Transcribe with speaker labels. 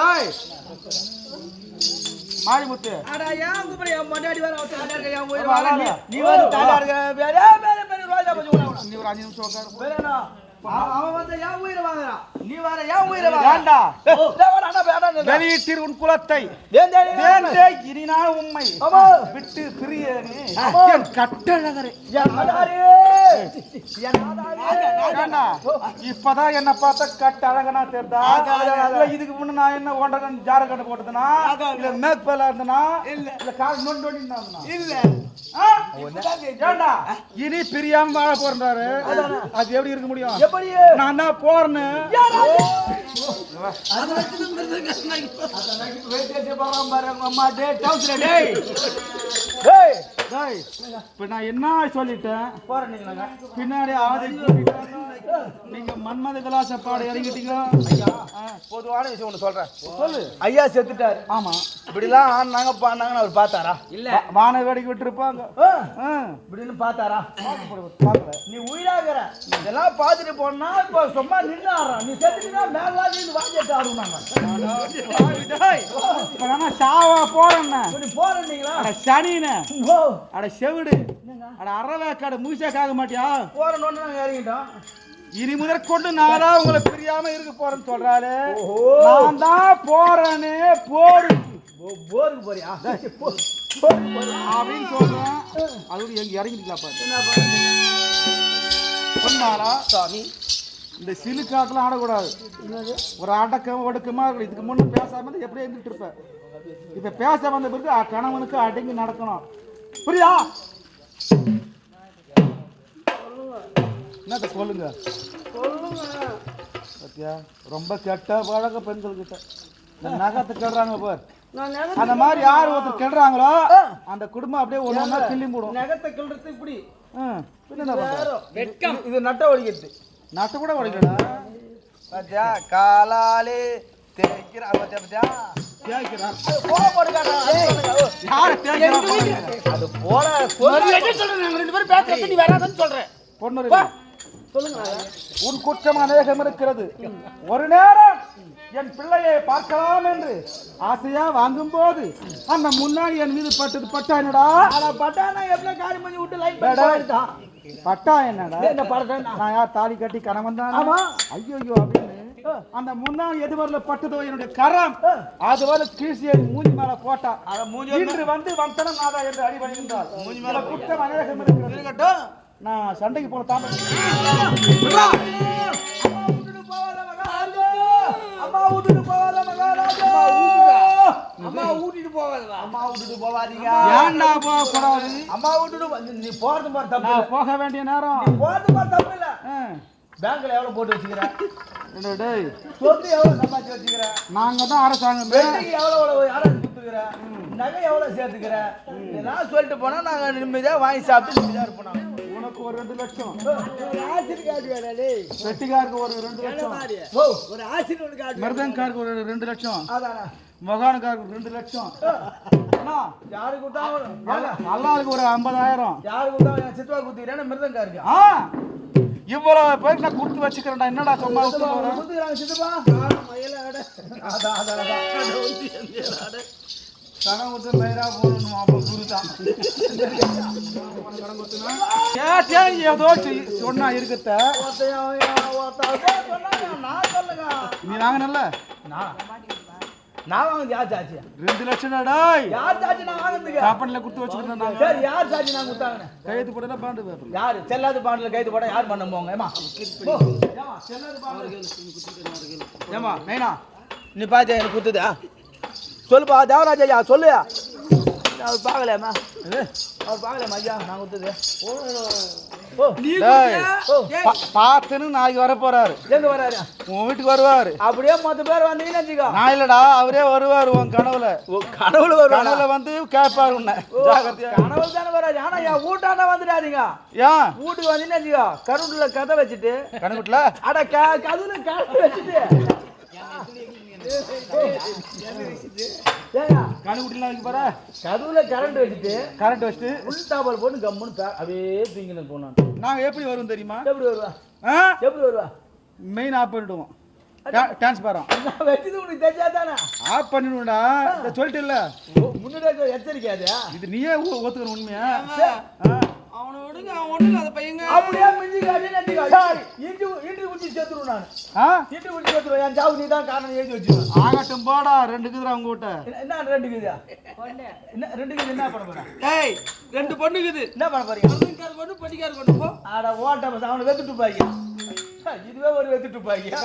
Speaker 1: டேய் மாரிமுத்து
Speaker 2: அடா ஏன் கூப்பிடு என் முன்னாடி வர அவன் தாடா இருக்க வாழ
Speaker 1: வா,
Speaker 2: நீ வந்து. தாடா இருக்க வேற வேற வேற ரோஜா உள்ள
Speaker 1: நீ ஒரு அஞ்சு நிமிஷம் உட்காரு
Speaker 2: வேற
Speaker 1: வெளியிட்டீர் உன் குலத்தை
Speaker 2: வேண்டாம்
Speaker 1: வேண்டே இனி நான் உண்மை. விட்டு பிரிய கட்டழகரே. இப்பதான் என்ன பார்த்தா கட்ட அழகனா தெரிதா இதுக்கு முன்ன நான் என்ன ஓண்டகன் ஜாரகன் போட்டதுனா? இல்ல மேற்பல இருந்தனா இல்ல. கால் நொண்டி
Speaker 2: இல்ல.
Speaker 1: இனி பிரியாம வாழ போறாரு அது எப்படி இருக்க முடியும்?
Speaker 2: எப்படி
Speaker 1: நான் தான் போறேன்னு.
Speaker 2: டேய்.
Speaker 1: டேய், இப்ப நான் என்ன சொல்லிட்டேன்? பின்னாடி ஆதி நீங்க மன்மத விலாச பாட இறங்கிட்டீங்க
Speaker 2: பொதுவான விஷயம் ஒன்று சொல்றேன்.
Speaker 1: சொல்லு.
Speaker 2: ஐயா செத்துட்டாரு.
Speaker 1: ஆமா.
Speaker 2: இப்படிலாம் பாண்டாங்கன்னு அவர் பார்த்தாரா? இல்ல.
Speaker 1: வான வேடிக்கை விட்டுருப்பாங்க.
Speaker 2: இப்படின்னு பார்த்தாரா. நீ உயிராகிற. இதெல்லாம் பார்த்துட்டு போனா இப்போ சும்மா நின்று ஆடுறான். நீ செத்துட்டுனா மேலாம் நின்று வாங்கிட்டு ஆடுவாங்க
Speaker 1: சாவா போறேன்னு அட சனின்னு அட செவிடு. அட அறவேக்காடு மூசே காக்க மாட்டியா
Speaker 2: போறணும்னு நாங்கள் இறங்கிட்டோம்.
Speaker 1: இனி முதற்கொண்டு நான் உங்களை பிரியாம இருக்க போறேன்னு சொல்றாரு. நான் தான் போறேன்னு போடு.
Speaker 2: ஓ, போருக்கு போறியா?
Speaker 1: அப்படின்னு சொல்றேன். அது எங்க இறங்கிட்டு பாரு. சொன்னாரா
Speaker 2: சாமி.
Speaker 1: இந்த சிலுக்காட்டுலாம் ஆடக்கூடாது. ஒரு அடக்கம் ஒடுக்கமா இருக்கணும். இதுக்கு முன்ன பேசாம எப்படியே இருந்துட்டு இருப்ப? இப்ப பேச வந்த பிறகு கணவனுக்கு அடங்கி நடக்கணும். புரியுதா என்னத்த சொல்லுங்க? பத்தியா? ரொம்ப கெட்ட பழக்க பெண்கள் கிட்ட இந்த நகத்தை கெடுறாங்க பார். அந்த மாதிரி யார் ஒருத்தர் கெடுறாங்களோ அந்த குடும்பம் அப்படியே ஒண்ணு ஒண்ணா கிள்ளி மூடும்
Speaker 2: நகத்தை கிள்றது இப்படி.
Speaker 1: ம், பின்ன என்ன பண்றது?
Speaker 2: இது- நட்ட ஒழிக்கிறது
Speaker 1: நட்டு கூட உடைக்கடா
Speaker 2: பாத்தியா? காலாலே தேய்க்கிற பாத்தியா பாத்தியா?
Speaker 1: கேட்கிறான்
Speaker 2: அது போட்டு. அது சொல்லுங்க. ஓ,
Speaker 1: யாரை தேய்க்கிறான்
Speaker 2: அது போட
Speaker 1: பொண்ணு உன் குற்றம் அநேகம் இருக்கிறது. ஒரு நேரம் என் பிள்ளையை பார்க்கலாம் என்று ஆசையா வாங்கும் போது அந்த முன்னாடி என் மீது பட்டது பட்டா என்னடா?
Speaker 2: ஆனா பட்டானா எவ்வளவு காரி பண்ணி விட்டு லைட்
Speaker 1: பட்டா என்னடா? நான் யார் தாலி கட்டி கணவன் தான்?
Speaker 2: ஆமா.
Speaker 1: ஐயோ அப்படின்னு அந்த முன்னாள் எது வரல பட்டதோ என்னுடைய கரம்? அது வரல கீழ்ச்சியை மூஞ்சி மேல போட்டா.
Speaker 2: அத மூஞ்சி
Speaker 1: இன்று வந்து வந்தனம் நாதா என்று அடிபணிகின்றார் மூஞ்சி மேல குற்றம் அநேகம் இருக்கிறது.
Speaker 2: இருக்கட்டும்
Speaker 1: நான் சண்டைக்கு போன தாமரை.
Speaker 2: அம்மா விட்டுட்டு போகாத மகாராஜா. அம்மா அம்மா விட்டுட்டு போகாதீங்க.
Speaker 1: ஏன்டா போக கூடாது
Speaker 2: அம்மா விட்டுட்டு போ- நீ- போறது மாதிரி தப்பு இல்ல.
Speaker 1: போக வேண்டிய நேரம்.
Speaker 2: போறது மாதிரி தப்பு இல்ல
Speaker 1: ஆ.
Speaker 2: பேங்க்ல எவ்வளவு போட்டு வச்சுக்கிற
Speaker 1: என்னடா டேய்
Speaker 2: சொத்து எவ்வளவு சம்பாதிச்சு வச்சுக்கிற?
Speaker 1: நாங்க தான் அரசாங்கம்.
Speaker 2: வெட்டிக்கு எவ்வளவு யாராவது குத்துக்கிற நகை எவ்வளவு சேர்த்துக்கிற? இதெல்லாம் சொல்லிட்டு போனா நாங்க நிம்மதியா வாங்கி சாப்பிட்டு நிம்மதியா இருப்போம்.
Speaker 1: உனக்கு ஒரு ரெண்டு லட்சம். வெட்டிக்காருக்கு ஒரு ரெண்டு லட்சம்.
Speaker 2: ஓ ஒரு ஆசிரியர்
Speaker 1: மிருதங்காருக்கு ஒரு ரெண்டு லட்சம்.
Speaker 2: அதானா?
Speaker 1: மகானுக்காருக்கு ரெண்டு லட்சம்.
Speaker 2: யாரு கொடுத்தாலும்
Speaker 1: நல்ல- நல்லாளுக்கு ஒரு ஐம்பதாயிரம்.
Speaker 2: யாரு என் சித்துவா குத்திக்கிறேன்னு மிருதங்கா இருக்கு
Speaker 1: ஆ இவ்வளவு பேருக்கு நான் கொடுத்து வச்சுக்கிறேன்டா. என்னடா சும்மா
Speaker 2: அதான்
Speaker 1: கனவுட்டு மயிரா போகணும் அப்ப குருதான் கேட்டேன் ஏதோ சொன்னா இருக்கத்த. நீ வாங்கினல்ல?
Speaker 2: நான். நான் வாங்குது யார் சாட்சி
Speaker 1: ரெண்டு லட்சம் டாய்
Speaker 2: யார் சாட்சி நான் வாங்குறதுக்கு
Speaker 1: காப்பன்ல கொடுத்து நாங்க.
Speaker 2: சரி யார் சாட்சி நான் கொடுத்தாங்கன்னு?
Speaker 1: கையெழுத்து போட்டா பாண்டு பேப்பர்.
Speaker 2: யாரு? செல்லாத பாண்டில் கைது போட யார் பண்ண போங்க? ஏமா செல்லாத பாண்டில்
Speaker 1: ஏமா நைனா
Speaker 2: நீ பாத்தியா எனக்கு குத்துதா சொல்லுப்பா தேவராஜ் ஐயா சொல்லு. அவர் பார்க்கலையாம்மா. அவர் பார்க்கலையாம்மா ஐயா நான் குத்துது
Speaker 1: பார்த்துன்னு நாளைக்கு வர போறாரு.
Speaker 2: எங்க வராரு?
Speaker 1: உன் வீட்டுக்கு வருவாரு.
Speaker 2: அப்படியே மொத்த பேர் வந்தீங்கன்னு
Speaker 1: நான் இல்லடா அவரே வருவாரு உன் கனவுல.
Speaker 2: கடவுள் வருவாங்க
Speaker 1: கனவுல வந்து கேட்பாரு உன்னை.
Speaker 2: கனவுல தானே வராது ஆனா என் வீட்டாண்ட வந்துடாதீங்க
Speaker 1: ஏன்?
Speaker 2: வீட்டுக்கு வந்தீங்கன்னு கருண்டுல கதை வச்சுட்டு.
Speaker 1: கணக்குட்ல
Speaker 2: அட கதுல கரண்ட் வச்சுட்டு.
Speaker 1: கணக்குட்டிலாம் வைக்க போற
Speaker 2: கதுல கரண்ட் வச்சுட்டு
Speaker 1: கரண்ட் வச்சுட்டு.
Speaker 2: ஃபுல் டாபல் போட்டு கம்முன்னு அப்படியே தூங்கின்னு போனான்
Speaker 1: நாங்க எப்படி வரும் தெரியுமா?
Speaker 2: எப்படி வருவா?
Speaker 1: ஆ?
Speaker 2: எப்படி வருவா?
Speaker 1: மெயின் ஆஃப் பண்ணிடுவோம். டான்ஸ் பாரம்
Speaker 2: நான் வச்சது உனக்கு தெரியாதானே
Speaker 1: ஆஃப் பண்ணிடுடா இதை சொல்லிட்டு இல்ல.
Speaker 2: முன்னாடியே எச்சரிக்கை அது
Speaker 1: இது நீயே ஒத்துக்கணும் உண்மையா.
Speaker 3: அவனை விடுங்க அவன் ஒண்ணு அந்த பையங்க.
Speaker 2: அப்படியே மிஞ்சி காட்டி நட்டி சேர்த்துருவேன் நான் என் சாவு நீ தான் காரணம் எழுதி வச்சிருவேன்
Speaker 1: ஆகட்டும் போடா ரெண்டு குதிரை அவங்க கிட்ட
Speaker 2: என்ன ரெண்டு குதியா என்ன ரெண்டு குதி என்ன பண்ண போறேன்
Speaker 3: ஏய் ரெண்டு பொண்ணுக்குது
Speaker 2: என்ன பண்ண போறீங்க?
Speaker 3: பொண்ணுக்கார பொண்ணு பொட்டிக்கார பொண்ணு போ.
Speaker 2: ஆட ஓட்ட அவனை வெத்துட்டு பாய்க்க இதுவே ஒரு வெத்துட்டு பாய்க்க